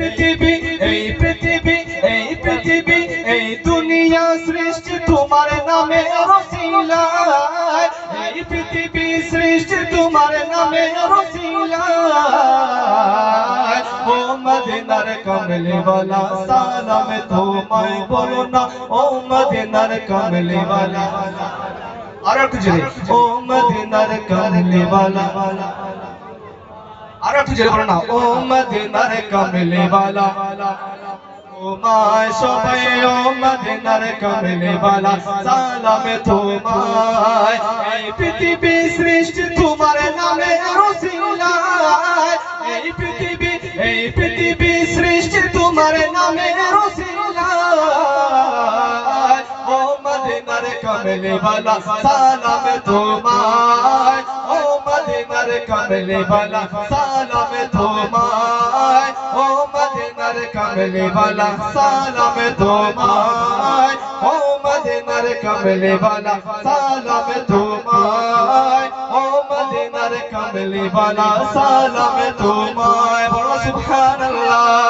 পৃথিবী, এই পৃথিবী এই পৃথিবী, এই দুনিয়া সৃষ্টি তোমার নামে রসিলা এই পৃথিবী সৃষ্টি তোমার নামে রসিলা ও মদিনার কমলিওয়ালা, সালাম তোমায় বলো না। ও মদিনার কমলিওয়ালা, আর একটু ও মদিনার কমলিওয়ালা। अरे तुझे पढ़ना ओ मदीनर कमले वाला। ओ माए सोबे ओ मदीनर वाला। साला में तो पृथ्वी सृष्टि तुम्हारे नामे रसिला पृथ्वी ए तुम्हारे नामे रसिला কমলে বালা সালাম তোমায় ও মদিনার কমলে বালা সালাম তোমায় ও মদিনার কমলে বালা সালাম তোমায় ও মদিনার কমলে বালা সালাম তোমায় ও মদিনার কমলে বালা সালাম তোমায় বড় সুবহানাল্লাহ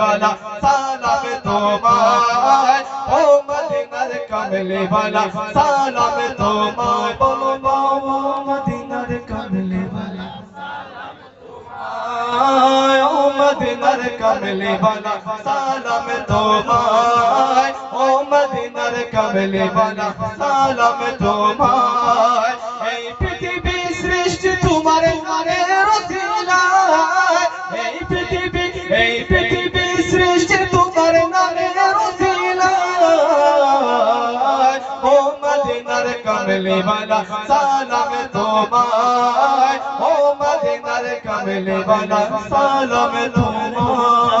बा सालोम ओम दीनर कमली बला او में तोमाए ओम दीनर कमिले बला ओम दीनर कमली बला साल में तोमाए ओम दीनर कमली बला साल में तोमाए কামলি বালা সালাম তোমায় ও মদিনার কামলি বালা সালাম তোমায়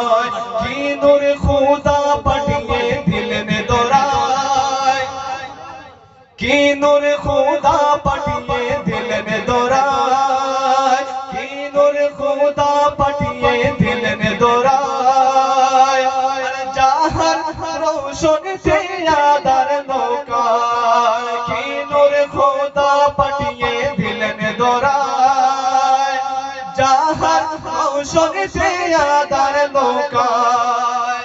দর্শন দিয়া তার নৌকায়।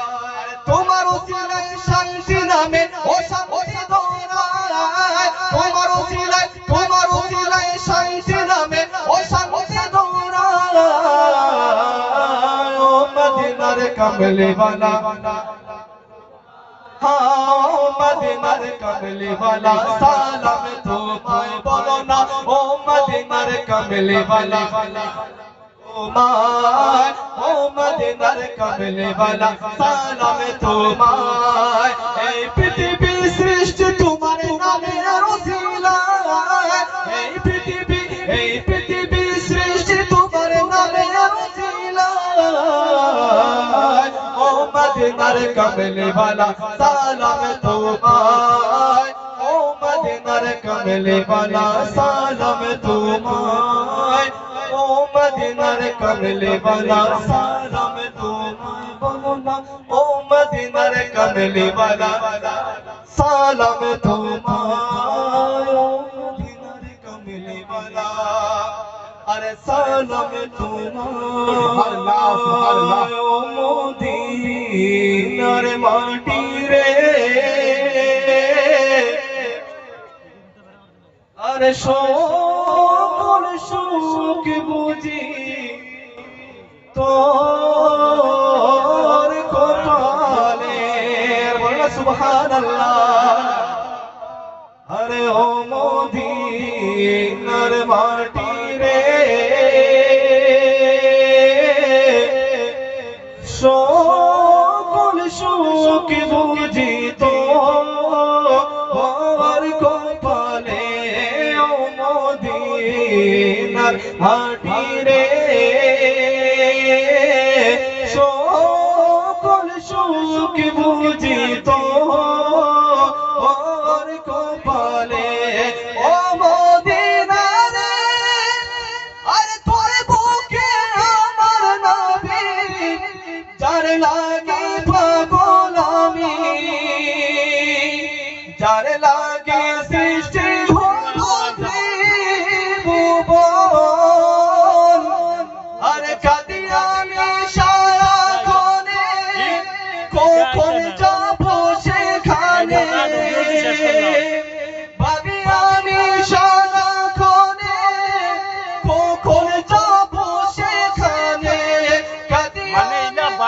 তোমার ওসিলায় শান্তি নামে অশান্তি দৌড়ায়। তোমার ওসিলায় তোমার ওসিলায় শান্তি নামে অশান্তি দৌড়ায়। ও মদিনার কামলে বানা ও মদিনার কামলে বানা সালাম তোমায় বলো না। ও মদিনার কামলে বানা তোমায় ও মদিনার কামলে বালা সালাম তোমায়। এই পৃথিবী সৃষ্টি তোমার নামে এই পৃথিবী এই পৃথিবী সৃষ্টি তোমার নামে রসিলা ও মদিনার কামলে বালা সালাম তোমায়। ও মদিনার কামলে বালা সালাম তোমায়। মদিনার কামলে বালা। সালাম তোমায় বলো না, ও মদিনার কামলে বালা। সালাম তোমায় আরে সালাম তোমায় মদিনার মাটি রে। আরে শোন। সুখ বুঝি, তোর কপালে বলো সুবহানাল্লাহ। আরে ও মদিনার মাটি রে। সকল সুখ বুঝিত আর কপালে ও মদিনার হাটি রে সকল সুখ বুঝিত আর